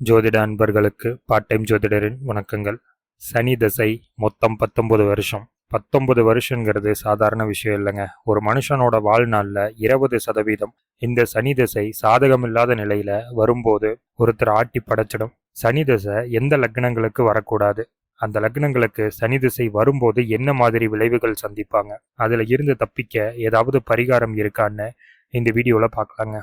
ஜோதிட அன்பர்களுக்கு part time ஜோதிடரின் வணக்கங்கள். சனி தசை மொத்தம் பத்தொம்பது வருஷம். பத்தொன்பது வருஷங்கிறது சாதாரண விஷயம் இல்லைங்க. ஒரு மனுஷனோட வாழ்நாளில் இருபது சதவீதம் இந்த சனி தசை சாதகமில்லாத நிலையில வரும்போது ஒருத்தர் ஆட்டி படைச்சிடும். சனி தசை எந்த லக்னங்களுக்கு வரக்கூடாது. அந்த லக்னங்களுக்கு சனி திசை வரும்போது என்ன மாதிரி விளைவுகள் சந்திப்பாங்க? அதில் இருந்து தப்பிக்க ஏதாவது பரிகாரம் இருக்கான்னு இந்த வீடியோவில் பார்க்கலாங்க.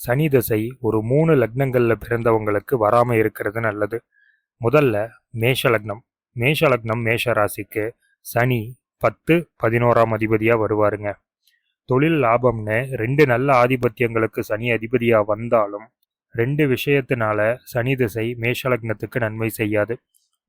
சனி திசை ஒரு மூணு லக்னங்களில் பிறந்தவங்களுக்கு வராமல் இருக்கிறது நல்லது. முதல்ல மேஷ லக்னம். மேஷ லக்னம் மேஷ ராசிக்கு சனி பத்து பதினோராம் அதிபதியாக வருவாருங்க. தொழில் லாபம்னு ரெண்டு நல்ல ஆதிபத்தியங்களுக்கு சனி அதிபதியாக வந்தாலும் ரெண்டு விஷயத்தினால சனி திசை மேஷலக்னத்துக்கு நன்மை செய்யாது.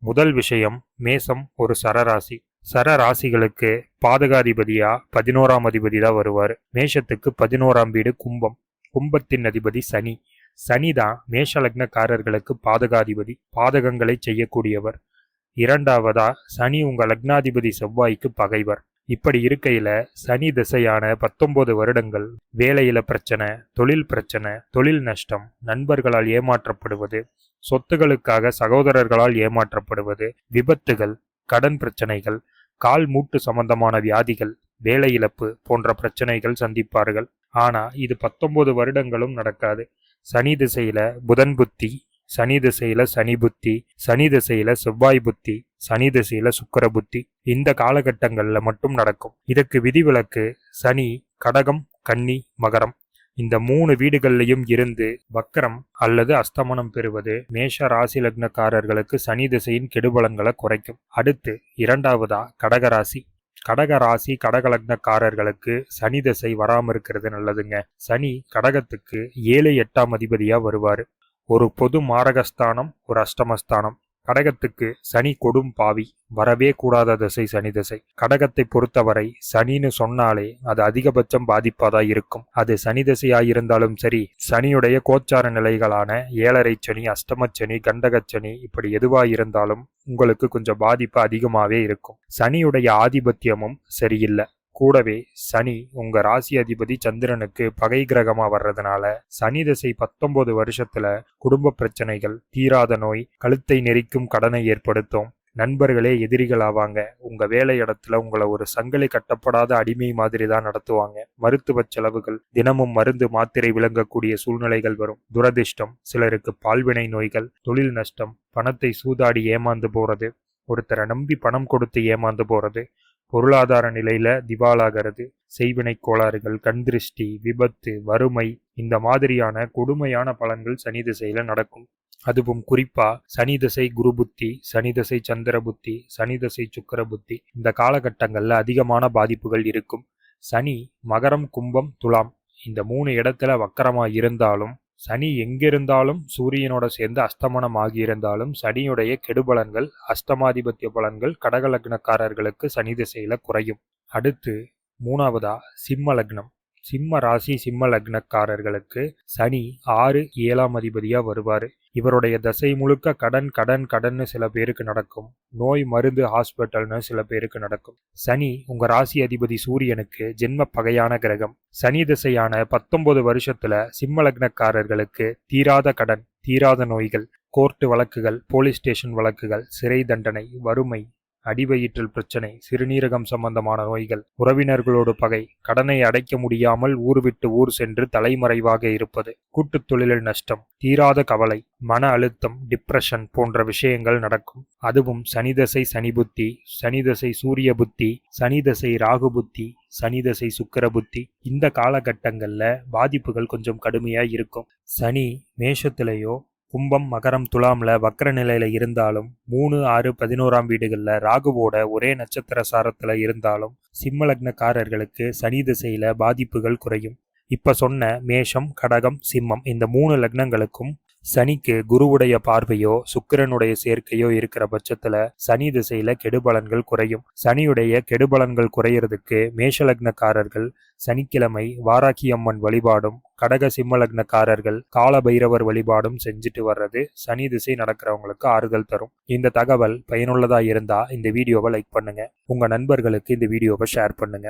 முதல் விஷயம் மேசம் ஒரு சரராசி சர ராசிகளுக்கு பாதகாதிபதியா பதினோராம் அதிபதி தான் வருவார். மேஷத்துக்கு பதினோராம் வீடு கும்பம். கும்பத்தின் அதிபதி சனி. சனி தான் மேஷ லக்னக்காரர்களுக்கு பாதகாதிபதி பாதகங்களை செய்யக்கூடியவர். இரண்டாவதா சனி உங்க லக்னாதிபதி செவ்வாய்க்கு பகைவர். இப்படி இருக்கையில சனி திசையான பத்தொன்பது வருடங்கள் வேலையில பிரச்சனை தொழில் பிரச்சனை தொழில் நஷ்டம் நண்பர்களால் ஏமாற்றப்படுவது சொத்துகளுக்காக சகோதரர்களால் ஏமாற்றப்படுவது விபத்துகள் கடன் பிரச்சனைகள் கால் மூட்டு சம்பந்தமான வியாதிகள் வேலை இழப்பு போன்ற பிரச்சனைகள் சந்திப்பார்கள். ஆனால் இது பத்தொம்போது வருடங்களும் நடக்காது. சனி திசையில் புதன் புத்தி சனி திசையில் சனி புத்தி சனி திசையில் செவ்வாய் புத்தி சனி திசையில் சுக்கர புத்தி. இந்த காலகட்டங்களில் மட்டும் நடக்கும். இதற்கு விதிவிலக்கு சனி கடகம் கன்னி மகரம். இந்த மூணு வீடுகள்லையும் இருந்து வக்கரம் அல்லது அஸ்தமனம் பெறுவது மேஷ ராசி லக்னக்காரர்களுக்கு சனி திசையின் கெடுபலங்களை குறைக்கும். அடுத்து இரண்டாவதா கடகராசி. கடக ராசி கடகலக்னக்காரர்களுக்கு சனி திசை வராமல் இருக்கிறது நல்லதுங்க. சனி கடகத்துக்கு ஏழு எட்டாம் அதிபதியாக வருவார். ஒரு பொது மாரகஸ்தானம் ஒரு அஷ்டமஸ்தானம். கடகத்துக்கு சனி கொடும் பாவி. வரவே கூடாத திசை சனி திசை. கடகத்தை பொறுத்தவரை சனின்னு சொன்னாலே அது அதிகபட்சம் பாதிப்பாதா இருக்கும். அது சனி திசையாயிருந்தாலும் சரி சனியுடைய கோச்சார நிலைகளான ஏழரை சனி அஷ்டமச்சனி கண்டகச்சனி இப்படி எதுவாயிருந்தாலும் உங்களுக்கு கொஞ்சம் பாதிப்பு அதிகமாவே இருக்கும். சனியுடைய ஆதிபத்தியமும் சரியில்லை. கூடவே சனி உங்க ராசி அதிபதி சந்திரனுக்கு பகை கிரகமா வர்றதுனால சனி திசை பத்தொன்பது வருஷத்துல குடும்ப பிரச்சனைகள் தீராத நோய் கழுத்தை நெரிக்கும் கடனை ஏற்படுத்தும். நண்பர்களே எதிரிகள் ஆவாங்க. உங்க வேலை இடத்துல உங்களை ஒரு சங்கிலி கட்டப்படாத அடிமை மாதிரி தான் நடத்துவாங்க. மருத்துவ செலவுகள் தினமும் மருந்து மாத்திரை விளங்கக்கூடிய சூழ்நிலைகள் வரும். துரதிர்ஷ்டம் சிலருக்கு பால்வினை நோய்கள் தொழில் நஷ்டம் பணத்தை சூதாடி ஏமாந்து போறது ஒருத்தரை நம்பி பணம் கொடுத்து ஏமாந்து போறது பொருளாதார நிலையில திவாலாகிறது. செய்வினை கோளாறுகள் கண்திருஷ்டி விபத்து வறுமை இந்த மாதிரியான கொடுமையான பலன்கள் சனி திசையில நடக்கும். அதுவும் குறிப்பா சனி திசை குரு புத்தி சனி திசை சந்திர புத்தி சனி திசை சுக்கர புத்தி இந்த காலகட்டங்கள்ல அதிகமான பாதிப்புகள் இருக்கும். சனி மகரம் கும்பம் துலாம் இந்த மூணு இடத்துல வக்கரமா இருந்தாலும் சனி எங்கிருந்தாலும் சூரியனோட சேர்ந்து அஸ்தமனம் ஆகியிருந்தாலும் சனியுடைய கெடுபலன்கள் அஸ்தமாதிபத்திய பலன்கள் கடக லக்னக்காரர்களுக்கு சனி திசையில குறையும். அடுத்து மூணாவதா சிம்ம லக்னம். சிம்ம ராசி சிம்ம லக்னக்காரர்களுக்கு சனி ஆறு ஏழாம் அதிபதியா வருவாரு. இவருடைய தசை முழுக்க கடன் கடன் கடன்னு சில பேருக்கு நடக்கும். நோய் மருந்து ஹாஸ்பிட்டல்னு சில பேருக்கு நடக்கும். சனி உங்க ராசி அதிபதி சூரியனுக்கு ஜென்ம பகையான கிரகம். சனி திசையான பத்தொன்பது வருஷத்துல சிம்ம லக்னக்காரர்களுக்கு தீராத கடன் தீராத நோய்கள் கோர்ட்டு வழக்குகள் போலீஸ் ஸ்டேஷன் வழக்குகள் சிறை தண்டனை வறுமை அடிவயிற்றில் பிரச்சனை சிறுநீரகம் சம்பந்தமான நோய்கள் உறவினர்களோடு பகை கடனை அடைக்க முடியாமல் ஊர் விட்டு ஊர் சென்று தலைமறைவாக இருப்பது கூட்டுத் தொழிலில் நஷ்டம் தீராத கவலை மன அழுத்தம் டிப்ரெஷன் போன்ற விஷயங்கள் நடக்கும். அதுவும் சனிதசை சனி புத்தி சனிதசை சூரிய புத்தி சனிதசை ராகு புத்தி சனிதசை சுக்கர புத்தி. இந்த காலகட்டங்களில் பாதிப்புகள் கொஞ்சம் கடுமையாக இருக்கும். சனி மேஷத்திலேயோ கும்பம் மகரம் துலாம்ல வக்கர நிலையில இருந்தாலும் மூணு ஆறு பதினோராம் வீடுகளில் ராகுவோட ஒரே நட்சத்திர சாரத்துல இருந்தாலும் சிம்ம லக்னக்காரர்களுக்கு சனி திசையில பாதிப்புகள் குறையும். இப்ப சொன்ன மேஷம் கடகம் சிம்மம் இந்த மூணு லக்னங்களுக்கும் சனிக்கு குருவுடைய பார்வையோ சுக்கிரனுடைய சேர்க்கையோ இருக்கிற பட்சத்துல சனி திசையில கெடுபலன்கள் குறையும். சனியுடைய கெடுபலன்கள் குறையறதுக்கு மேஷலக்னக்காரர்கள் சனிக்கிழமை வாராக்கியம்மன் வழிபாடும் கடக சிம்மலக்னக்காரர்கள் கால பைரவர் வழிபாடும் செஞ்சுட்டு வர்றது சனி திசை நடக்கிறவங்களுக்கு ஆறுதல் தரும். இந்த தகவல் பயனுள்ளதா இருந்தா இந்த வீடியோவை லைக் பண்ணுங்க. உங்க நண்பர்களுக்கு இந்த வீடியோவை ஷேர் பண்ணுங்க.